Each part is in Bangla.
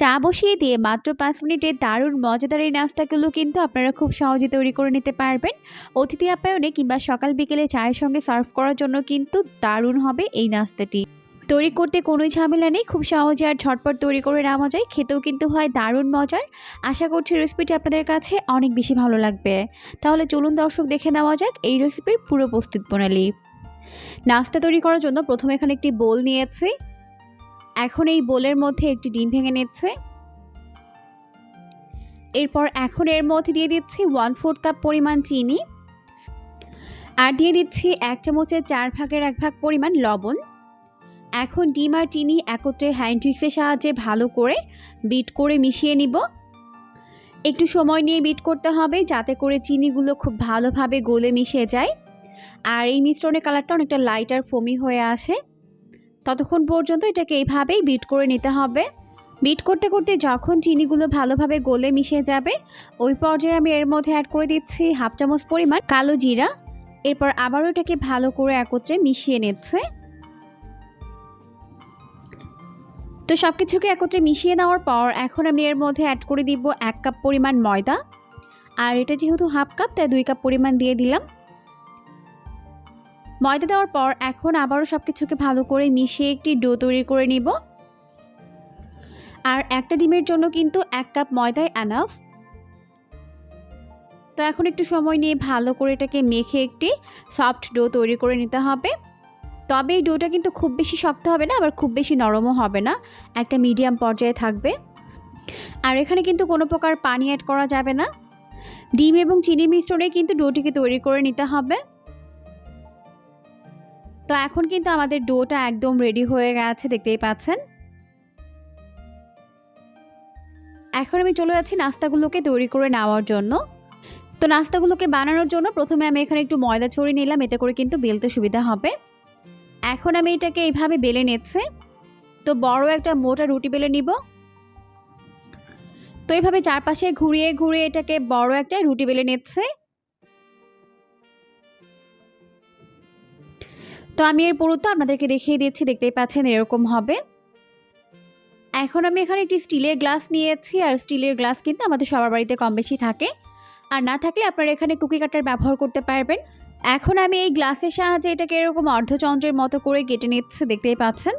চা বসিয়ে দিয়ে মাত্র পাঁচ মিনিটে দারুণ মজাদার এই নাস্তাগুলো কিন্তু আপনারা খুব সহজে তৈরি করে নিতে পারবেন। অতিথি আপ্যায়নে কিংবা সকাল বিকেলে চায়ের সঙ্গে সার্ভ করার জন্য কিন্তু দারুণ হবে এই নাস্তাটি। তৈরি করতে কোনোই ঝামেলা নেই, খুব সহজে আর ঝটপট তৈরি করে নেওয়া যায়, খেতেও কিন্তু হয় দারুণ মজার। আশা করছি রেসিপিটি আপনাদের কাছে অনেক বেশি ভালো লাগবে। তাহলে চলুন দর্শক দেখে নেওয়া যাক এই রেসিপির পুরো প্রস্তুত প্রণালী। নাস্তা তৈরি করার জন্য প্রথমে এখানে একটি বোল নিয়েছি। এখন এই বোলের মধ্যে একটি ডিম ভেঙে নিচ্ছে। এরপর এখন এর মধ্যে দিয়ে দিচ্ছি ওয়ান ফোর্থ কাপ পরিমাণ চিনি। আর দিয়ে দিচ্ছি এক চামচের চার ভাগের এক ভাগ পরিমাণ লবণ। এখন ডিম আর চিনি একত্রে হ্যান্ড উইক্সের সাহায্যে ভালো করে বিট করে মিশিয়ে নিব। একটু সময় নিয়ে বিট করতে হবে যাতে করে চিনিগুলো খুব ভালোভাবে গলে মিশে যায়। আর এই মিশ্রণের কালারটা অনেকটা লাইট আর ফোমি হয়ে আসে। ততক্ষণ পর্যন্ত এটাকে এইভাবেই বিট করে নিতে হবে। বিট করতে করতে যখন চিনিগুলো ভালোভাবে গলে মিশে যাবে, ওই পর্যায়ে আমি এর মধ্যে অ্যাড করে দিচ্ছি হাফ চামচ পরিমাণ কালো জিরা। এরপর আবারও এটাকে ভালো করে একত্রে মিশিয়ে নিচ্ছে। তো সব কিছুকে একত্রে মিশিয়ে নেওয়ার পর এখন আমি এর মধ্যে অ্যাড করে দিব এক কাপ পরিমাণ ময়দা। আর এটা যেহেতু হাফ কাপ তাই দুই কাপ পরিমাণ দিয়ে দিলাম। ময়দা দেওয়ার পর এখন আবারও সব কিছুকে ভালো করে মিশিয়ে একটি ডো তৈরি করে নিব। আর একটা ডিমের জন্য কিন্তু এক কাপ ময়দায় অ্যানাফ তো এখন একটু সময় নিয়ে ভালো করে এটাকে মেখে একটি সফট ডো তৈরি করে নিতে হবে। তবে এই ডোটা কিন্তু খুব বেশি শক্ত হবে না, আবার খুব বেশি নরমও হবে না। একটা মিডিয়াম পর্যায়ে থাকবে। আর এখানে কিন্তু কোনো প্রকার পানি অ্যাড করা যাবে না। ডিম এবং চিনির মিশ্রণে কিন্তু ডোটিকে তৈরি করে নিতে হবে। তো এখন কিন্তু আমাদের ডোটা একদম রেডি হয়ে গেছে, দেখতেই পাচ্ছেন। এখন আমি চলে যাচ্ছি নাস্তাগুলোকে তৈরি করে নেওয়ার জন্য। তো নাস্তাগুলোকে বানানোর জন্য প্রথমে আমি এখানে একটু ময়দা ছড়িয়ে নিলাম, এতে করে কিন্তু বেলতে সুবিধা হবে। এখন আমি এটাকে এইভাবে বেলে নিচ্ছে। তো বড় একটা মোটা রুটি বেলে নিব। তো এইভাবে চারপাশে ঘুরিয়ে ঘুরিয়ে এটাকে বড় একটা রুটি বেলে নিচ্ছে। তো আমি এর পুরোটা আপনাদেরকে দেখিয়ে দিচ্ছি, দেখতেই পাচ্ছেন এরকম হবে। এখন আমি এখানে একটি স্টিলের গ্লাস নিয়েছি, আর স্টিলের গ্লাস কিন্তু আমাদের সবার বাড়িতে কম বেশি থাকে। আর না থাকলে আপনারা এখানে কুকি কাটার ব্যবহার করতে পারবেন। এখন আমি এই গ্লাসের সাহায্যে এটাকে এরকম অর্ধচন্দ্রের মতো করে কেটে নিচ্ছে, দেখতেই পাচ্ছেন।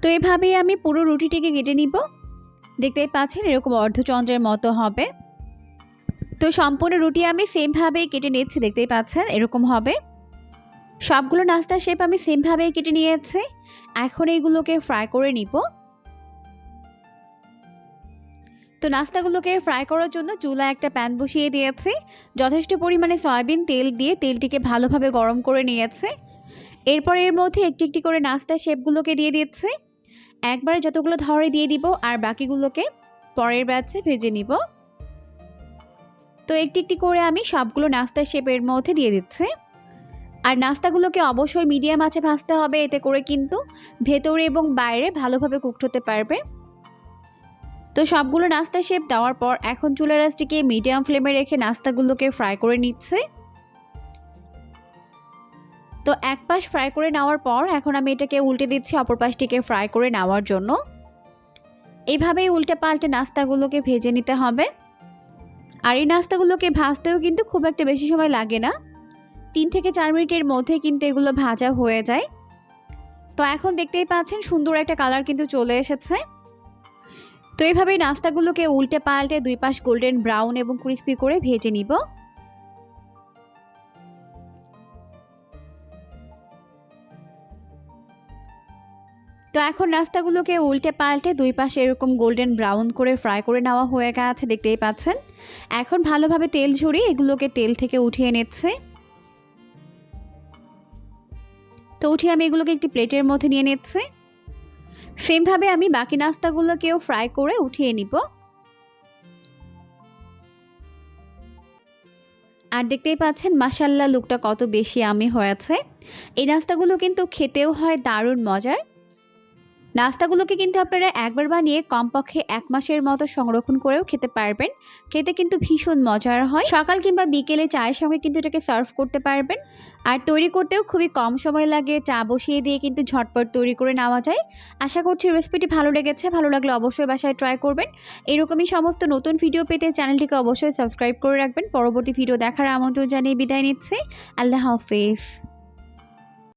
তো এভাবেই আমি পুরো রুটিটিকে কেটে নিব। দেখতেই পাচ্ছেন এরকম অর্ধচন্দ্রের মতো হবে। তো সম্পূর্ণ রুটি আমি সেমভাবেই কেটে নিচ্ছি দেখতেই পাচ্ছেন? এরকম হবে। সবগুলো নাস্তার শেপ আমি সেমভাবেই কেটে নিয়েছি। এখন এইগুলোকে ফ্রাই করে নিব। তো নাস্তাগুলোকে ফ্রাই করার জন্য চুলায় একটা প্যান বসিয়ে দিয়েছি। যথেষ্ট পরিমাণে সয়াবিন তেল দিয়ে তেলটিকে ভালোভাবে গরম করে নিয়েছে। এরপর এর মধ্যে একটি একটি করে নাস্তার শেপগুলোকে দিয়ে দিচ্ছে একবারে যতগুলো ধরে দিয়ে দিব আর বাকিগুলোকে পরের ব্যাচে ভেজে নিব। তো একটি একটি করে আমি সবগুলো নাস্তার শেপের মধ্যে দিয়ে দিচ্ছি। আর নাস্তাগুলোকে অবশ্যই মিডিয়াম আছে ভাজতে হবে, এতে করে কিন্তু ভেতরে এবং বাইরে ভালোভাবে কুকড হতে পারবে। তো সবগুলো নাস্তা শেপ দেওয়ার পর এখন চুলা রাসটিকে মিডিয়াম ফ্লেমে রেখে নাস্তাগুলোকে ফ্রাই করে নিচ্ছে। তো এক পাশ ফ্রাই করে নেওয়ার পর এখন আমি এটাকে উল্টে দিচ্ছি অপর পাশটিকে ফ্রাই করে নেওয়ার জন্য। এইভাবেই উল্টে পাল্টে নাস্তাগুলোকে ভেজে নিতে হবে। আর এই নাস্তাগুলোকে ভাজতেও কিন্তু খুব একটা বেশি সময় লাগে না। তিন থেকে চার মিনিটের মধ্যে কিন্তু এগুলো ভাজা হয়ে যায়। তো এখন দেখতেই পাচ্ছেন সুন্দর একটা কালার কিন্তু চলে এসেছে। তো এইভাবেই নাস্তাগুলোকে উল্টে পাল্টে দুই পাশ গোল্ডেন ব্রাউন এবং ক্রিস্পি করে ভেজে নিব। তো এখন নাস্তাগুলোকে উল্টে পাল্টে দুই পাশে এরকম গোল্ডেন ব্রাউন করে ফ্রাই করে নেওয়া হয়ে গেছে, দেখতেই পাচ্ছেন। এখন ভালোভাবে তেল ঝরিয়ে এগুলোকে তেল থেকে উঠিয়ে নিচ্ছে। তো উঠিয়ে আমি এগুলোকে একটি প্লেটের মধ্যে নিয়ে নিচ্ছে। সেমভাবে আমি বাকি নাস্তাগুলোকেও ফ্রাই করে উঠিয়ে নিব। আর দেখতেই পাচ্ছেন মাসাল্লা লুকটা কত বেশি আমি হয়েছে। এই নাস্তাগুলো কিন্তু খেতেও হয় দারুণ মজার। নাস্তাগুলোকে কিন্তু আপনারা একবার বানিয়ে কমপক্ষে এক মাসের মতো সংরক্ষণ করেও খেতে পারবেন। খেতে কিন্তু ভীষণ মজার হয়। সকাল কিংবা বিকেলে চায়ের সঙ্গে কিন্তু এটাকে সার্ভ করতে পারবেন। আর তৈরি করতেও খুবই কম সময় লাগে। চা বসিয়ে দিয়ে কিন্তু ঝটপট তৈরি করে নেওয়া যায়। আশা করছি রেসিপিটি ভালো লেগেছে। ভালো লাগলে অবশ্যই বাসায় ট্রাই করবেন। এরকমই সমস্ত নতুন ভিডিও পেতে চ্যানেলটিকে অবশ্যই সাবস্ক্রাইব করে রাখবেন। পরবর্তী ভিডিও দেখার আমন্ত্রণ জানিয়ে বিদায় নিচ্ছে। আল্লাহ হাফেজ।